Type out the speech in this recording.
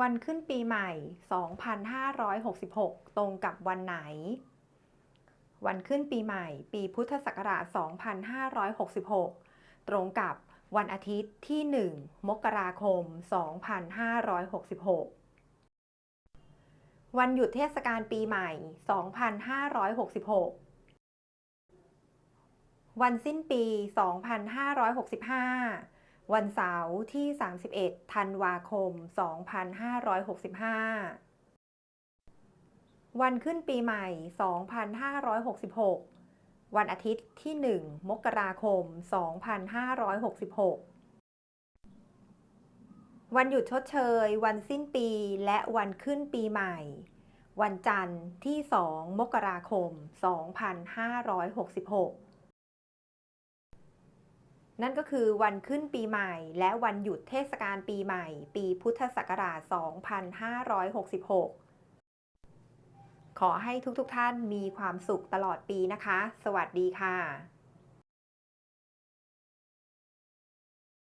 วันขึ้นปีใหม่ 2566 ตรงกับวันไหน วันขึ้นปีใหม่ ปีพุทธศักราช 2566 ตรงกับวันอาทิตย์ที่ 1 มกราคม 2566 วันหยุดเทศกาลปีใหม่ 2566 วันสิ้นปี 2565 วันเสาร์ที่ 31 ธันวาคม 2565 วันขึ้นปีใหม่ 2566 วันอาทิตย์ที่ 1 มกราคม 2566 วันหยุดชดเชย วันสิ้นปีและวันขึ้นปีใหม่ วันจันทร์ที่ 2 มกราคม 2566 นั่นก็คือวันขึ้นปีใหม่ และวันหยุดเทศกาลปีใหม่ ปีพุทธศักราช 2566 ขอให้ทุกๆทท่านมีความสุขตลอดปีนะคะ สวัสดีค่ะ